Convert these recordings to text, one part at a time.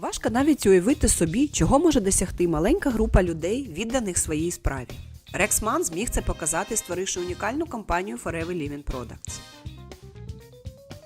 Важко навіть уявити собі, чого може досягти маленька група людей, відданих своїй справі. Рексман зміг це показати, створивши унікальну компанію Forever Living Products.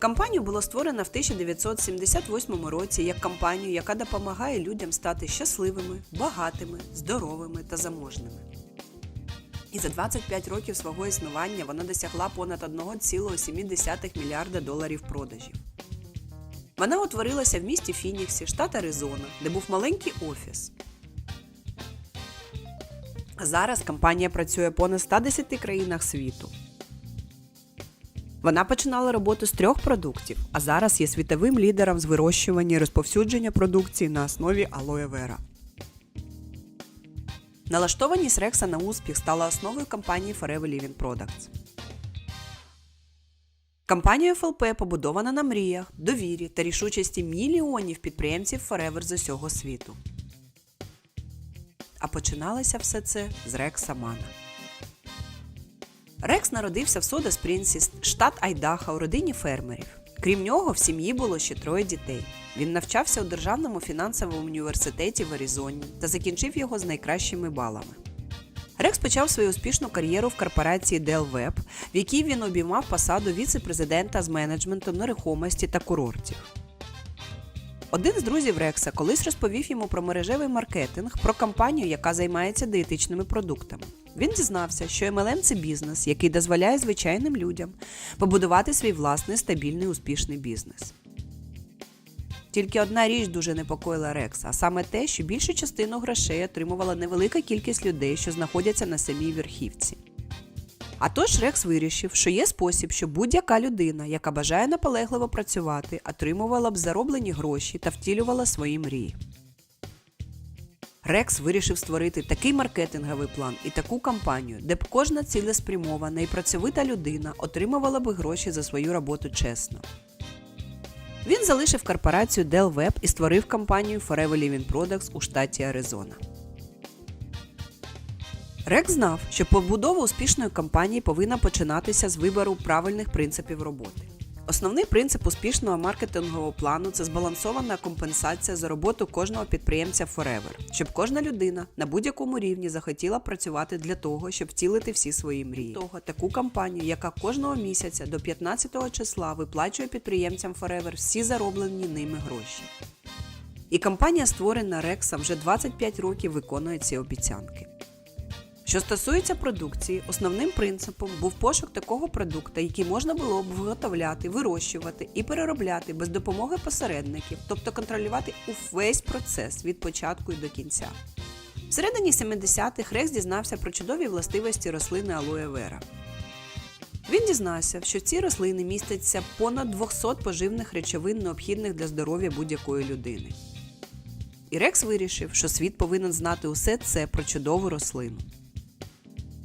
Компанію було створено в 1978 році як компанію, яка допомагає людям стати щасливими, багатими, здоровими та заможними. І за 25 років свого існування вона досягла понад 1,7 мільярда доларів продажів. Вона утворилася в місті Фініксі, штат Аризона, де був маленький офіс. Зараз компанія працює понад 110 країнах світу. Вона починала роботу з трьох продуктів, а зараз є світовим лідером з вирощування і розповсюдження продукції на основі алоє вера. Налаштованість Рекса на успіх стала основою компанії Forever Living Products. Компанія ФЛП побудована на мріях, довірі та рішучості мільйонів підприємців Forever з усього світу. А починалося все це з Рекса Мана. Рекс народився в Сода Спрінсі, штат Айдаха, у родині фермерів. Крім нього, в сім'ї було ще троє дітей. Він навчався у Державному фінансовому університеті в Аризоні та закінчив його з найкращими балами. Рекс почав свою успішну кар'єру в корпорації Dell Web, в якій він обіймав посаду віце-президента з менеджменту нерухомості та курортів. Один з друзів Рекса колись розповів йому про мережевий маркетинг, про компанію, яка займається дієтичними продуктами. Він дізнався, що MLM – це бізнес, який дозволяє звичайним людям побудувати свій власний стабільний успішний бізнес. Тільки одна річ дуже непокоїла Рекса, а саме те, що більшу частину грошей отримувала невелика кількість людей, що знаходяться на самій верхівці. А тож Рекс вирішив, що є спосіб, щоб будь-яка людина, яка бажає наполегливо працювати, отримувала б зароблені гроші та втілювала свої мрії. Рекс вирішив створити такий маркетинговий план і таку кампанію, де б кожна цілеспрямована і працьовита людина отримувала б гроші за свою роботу чесно. Він залишив корпорацію Dell Web і створив компанію Forever Living Products у штаті Аризона. Рек знав, що побудова успішної компанії повинна починатися з вибору правильних принципів роботи. Основний принцип успішного маркетингового плану це збалансована компенсація за роботу кожного підприємця Forever, щоб кожна людина на будь-якому рівні захотіла працювати для того, щоб втілити всі свої мрії. Того таку компанію, яка кожного місяця до 15 числа виплачує підприємцям Forever всі зароблені ними гроші. І компанія, створена Рексом, вже 25 років виконує ці обіцянки. Що стосується продукції, основним принципом був пошук такого продукту, який можна було б виготовляти, вирощувати і переробляти без допомоги посередників, тобто контролювати увесь процес від початку і до кінця. Всередині 70-х Рекс дізнався про чудові властивості рослини алоє вера. Він дізнався, що в цій рослини міститься понад 200 поживних речовин, необхідних для здоров'я будь-якої людини. І Рекс вирішив, що світ повинен знати усе це про чудову рослину.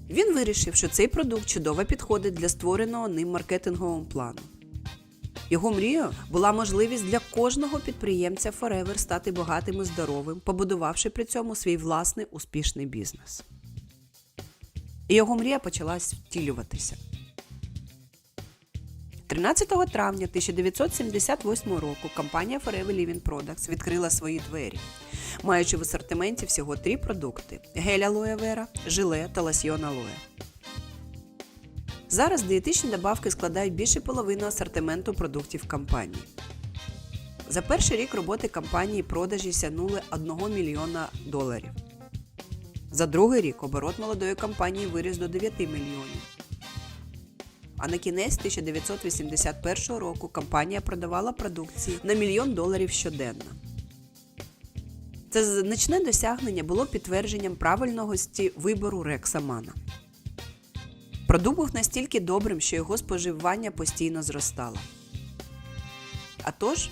Він вирішив, що цей продукт чудово підходить для створеного ним маркетингового плану. Його мрією була можливість для кожного підприємця Forever стати багатим і здоровим, побудувавши при цьому свій власний успішний бізнес. І його мрія почалась втілюватися. 13 травня 1978 року компанія Forever Living Products відкрила свої двері, маючи в асортименті всього три продукти: гель алоє вера, жиле та лосьйон алоє. Зараз дієтичні добавки складають більше половини асортименту продуктів компанії. За перший рік роботи компанії продажі сягнули 1 мільйона доларів. За другий рік оборот молодої компанії виріс до 9 мільйонів. А на кінець 1981 року компанія продавала продукції на мільйон доларів щоденно. Це значне досягнення було підтвердженням правильності вибору Рекса Мана. Продукт був настільки добрим, що його споживання постійно зростало. А тож,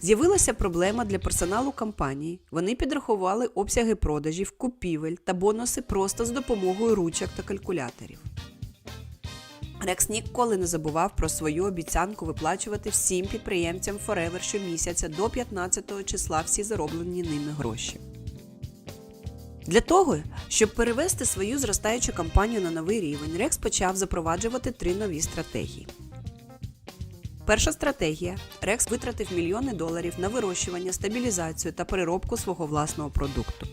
з'явилася проблема для персоналу компанії. Вони підрахували обсяги продажів, купівель та бонуси просто з допомогою ручок та калькуляторів. Рекс ніколи не забував про свою обіцянку виплачувати всім підприємцям Forever щомісяця до 15 числа всі зароблені ними гроші. Для того, щоб перевести свою зростаючу кампанію на новий рівень, Рекс почав запроваджувати три нові стратегії. Перша стратегія. Рекс витратив мільйони доларів на вирощування, стабілізацію та переробку свого власного продукту.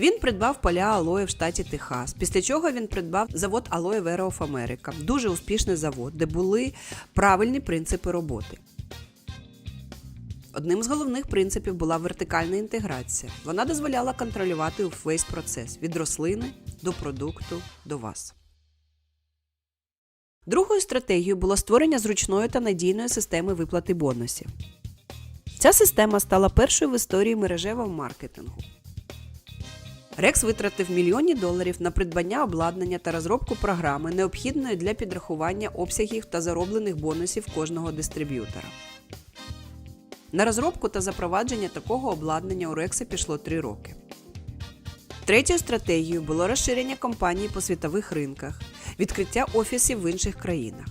Він придбав поля алої в штаті Техас, після чого він придбав завод Vera of America, дуже успішний завод, де були правильні принципи роботи. Одним з головних принципів була вертикальна інтеграція. Вона дозволяла контролювати увесь процес від рослини до продукту до вас. Другою стратегією було створення зручної та надійної системи виплати бонусів. Ця система стала першою в історії мережевого маркетингу. Рекс витратив мільйони доларів на придбання обладнання та розробку програми, необхідної для підрахування обсягів та зароблених бонусів кожного дистриб'ютора. На розробку та запровадження такого обладнання у Рекса пішло 3 роки. Третьою стратегією було розширення компанії по світових ринках, відкриття офісів в інших країнах.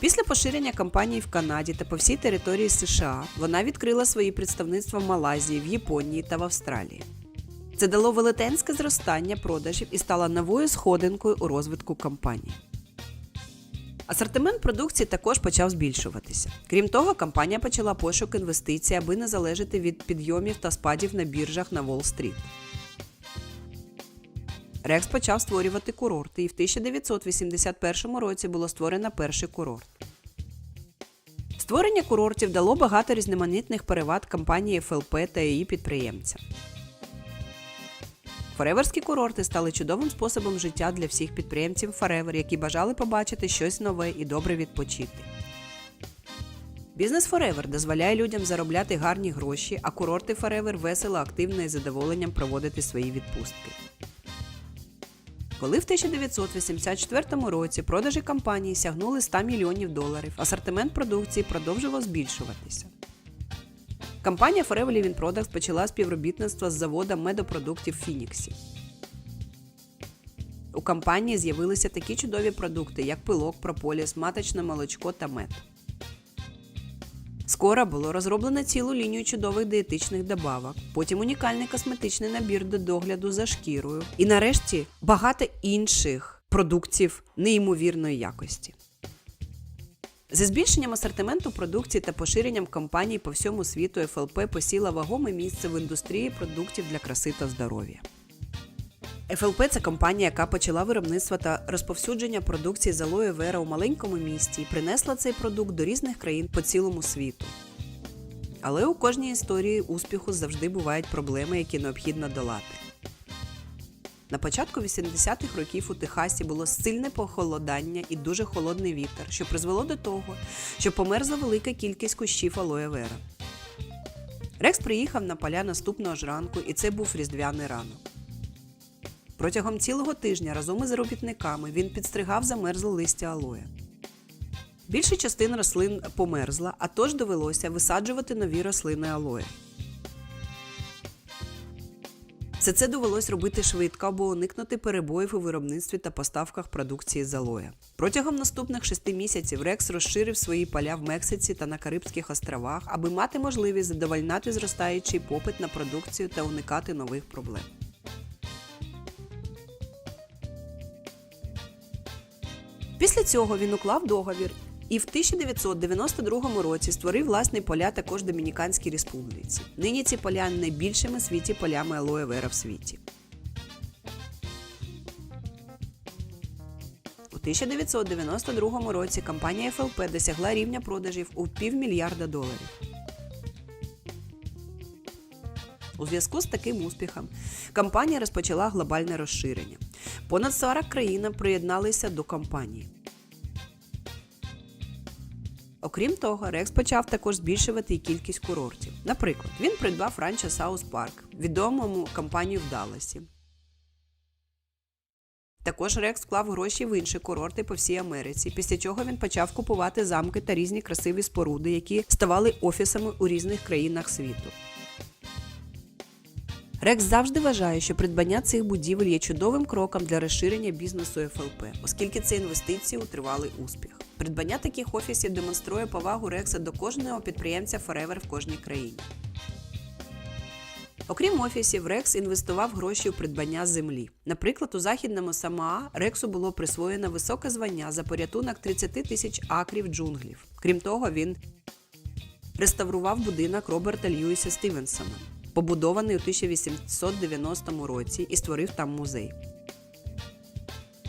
Після поширення компанії в Канаді та по всій території США вона відкрила свої представництва в Малайзії, в Японії та в Австралії. Це дало велетенське зростання продажів і стало новою сходинкою у розвитку компанії. Асортимент продукції також почав збільшуватися. Крім того, компанія почала пошук інвестицій, аби не залежати від підйомів та спадів на біржах на Уолл-стріт. Рекс почав створювати курорти, і в 1981 році було створено перший курорт. Створення курортів дало багато різноманітних переваг компанії ФЛП та її підприємцям. Фореверські курорти стали чудовим способом життя для всіх підприємців Форевер, які бажали побачити щось нове і добре відпочити. Бізнес Forever дозволяє людям заробляти гарні гроші, а курорти Forever весело, активно і задоволенням проводити свої відпустки. Коли в 1984 році продажі компанії сягнули 100 мільйонів доларів, асортимент продукції продовжував збільшуватися. Компанія Forever Living Products почала співробітництво з заводом медопродуктів Фініксі. У компанії з'явилися такі чудові продукти, як пилок, прополіс, маточне молочко та мед. Скоро було розроблено цілу лінію чудових диетичних добавок, потім унікальний косметичний набір до догляду за шкірою і нарешті багато інших продуктів неймовірної якості. Зі збільшенням асортименту продукції та поширенням компаній по всьому світу ФЛП посіла вагоме місце в індустрії продуктів для краси та здоров'я. ФЛП це компанія, яка почала виробництво та розповсюдження продукції з алоє вера у маленькому місті і принесла цей продукт до різних країн по цілому світу. Але у кожній історії успіху завжди бувають проблеми, які необхідно долати. На початку 80-х років у Техасі було сильне похолодання і дуже холодний вітер, що призвело до того, що померзла велика кількість кущів алоє вера. Рекс приїхав на поля наступного ж ранку, і це був різдвяний ранок. Протягом цілого тижня разом із робітниками він підстригав замерзле листя алоє. Більша частина рослин померзла, а тож довелося висаджувати нові рослини алоє. Все це довелось робити швидко, аби уникнути перебоїв у виробництві та поставках продукції з алоя. Протягом наступних шести місяців Рекс розширив свої поля в Мексиці та на Карибських островах, аби мати можливість задовольняти зростаючий попит на продукцію та уникати нових проблем. Після цього він уклав договір і в 1992 році створив власні поля також Домініканській республіці. Нині ці поля найбільшими світі полями алоє вера в світі. У 1992 році компанія ФЛП досягла рівня продажів у півмільярда доларів. У зв'язку з таким успіхом компанія розпочала глобальне розширення. Понад 40 країн приєдналися до компанії. Окрім того, Рекс почав також збільшувати і кількість курортів. Наприклад, він придбав ранчо Саус Парк, відомому компанію в Далласі. Також Рекс вклав гроші в інші курорти по всій Америці, після чого він почав купувати замки та різні красиві споруди, які ставали офісами у різних країнах світу. Рекс завжди вважає, що придбання цих будівель є чудовим кроком для розширення бізнесу ФЛП, оскільки це інвестиції у тривалий успіх. Придбання таких офісів демонструє повагу Рекса до кожного підприємця Forever в кожній країні. Окрім офісів, Рекс інвестував гроші у придбання землі. Наприклад, у західному Самоа Рексу було присвоєно високе звання за порятунок 30 тисяч акрів джунглів. Крім того, він реставрував будинок Роберта Льюіса Стівенсона, побудований у 1890 році, і створив там музей.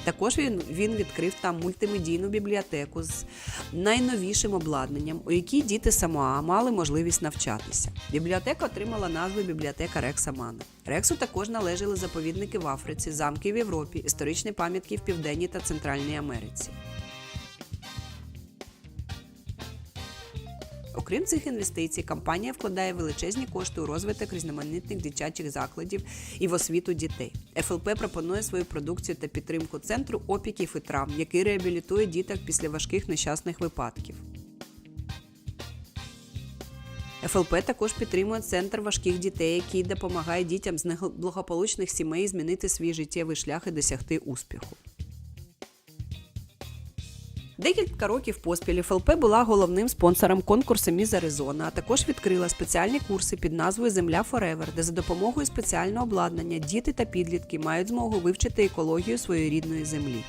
Також він, він відкрив там мультимедійну бібліотеку з найновішим обладнанням, у якій діти Самоа мали можливість навчатися. Бібліотека отримала назву бібліотека Рекса Мана. Рексу також належали заповідники в Африці, замки в Європі, історичні пам'ятки в Південній та Центральній Америці. Окрім цих інвестицій, компанія вкладає величезні кошти у розвиток різноманітних дитячих закладів і в освіту дітей. ФЛП пропонує свою продукцію та підтримку центру опіків і травм, який реабілітує діток після важких нещасних випадків. ФЛП також підтримує центр важких дітей, який допомагає дітям з неблагополучних сімей змінити свій життєвий шлях і досягти успіху. Декілька років поспіль ФЛП була головним спонсором конкурсу Міз Аризона, а також відкрила спеціальні курси під назвою Земля Форевер, де за допомогою спеціального обладнання діти та підлітки мають змогу вивчити екологію своєї рідної землі.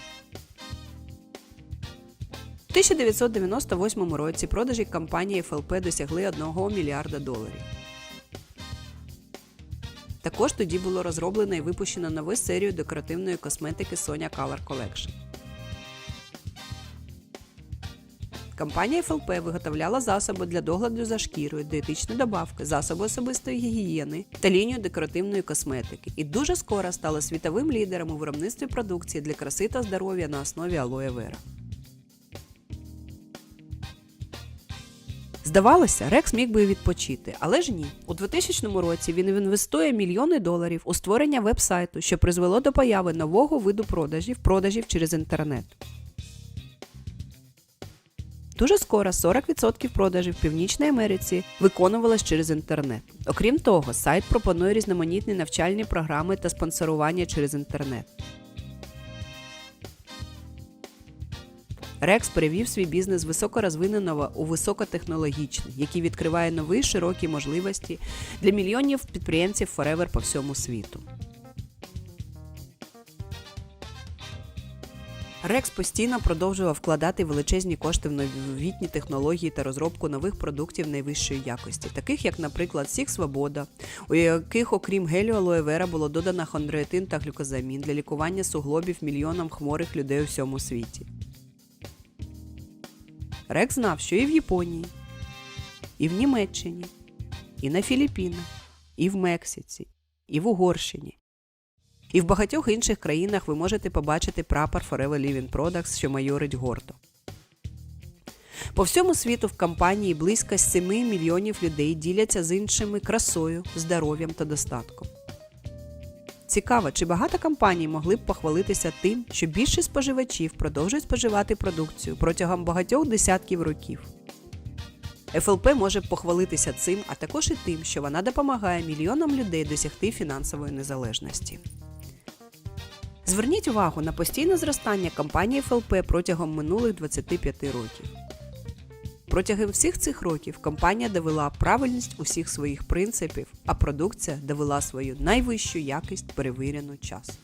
У 1998 році продажі компанії ФЛП досягли 1 мільярда доларів. Також тоді було розроблено і випущено нову серію декоративної косметики Sonia Color Collection. Компанія ФЛП виготовляла засоби для догляду за шкірою, диетичні добавки, засоби особистої гігієни та лінію декоративної косметики і дуже скоро стала світовим лідером у виробництві продукції для краси та здоров'я на основі алоє вера. Здавалося, Рекс міг би відпочити, але ж ні. У 2000 році він інвестує мільйони доларів у створення веб-сайту, що призвело до появи нового виду продажів продажів через інтернет. Дуже скоро 40% продажів в Північній Америці виконувалось через інтернет. Окрім того, сайт пропонує різноманітні навчальні програми та спонсорування через інтернет. Рекс перевів свій бізнес з високорозвиненого у високотехнологічний, який відкриває нові широкі можливості для мільйонів підприємців Forever по всьому світу. Рекс постійно продовжував вкладати величезні кошти в новітні технології та розробку нових продуктів найвищої якості, таких як, наприклад, Сік Свобода, у яких, окрім гелю алоє вера, було додано хондроетин та глюкозамін для лікування суглобів мільйонам хворих людей у всьому світі. Рекс знав, що і в Японії, і в Німеччині, і на Філіппінах, і в Мексиці, і в Угорщині. І в багатьох інших країнах ви можете побачити прапор Forever Living Products, що майорить гордо. По всьому світу в компанії близько 7 мільйонів людей діляться з іншими красою, здоров'ям та достатком. Цікаво, чи багато компаній могли б похвалитися тим, що більше споживачів продовжують споживати продукцію протягом багатьох десятків років. ФЛП може похвалитися цим, а також і тим, що вона допомагає мільйонам людей досягти фінансової незалежності. Зверніть увагу на постійне зростання компанії ФЛП протягом минулих 25 років. Протягом всіх цих років компанія довела правильність усіх своїх принципів, а продукція довела свою найвищу якість перевірену часом.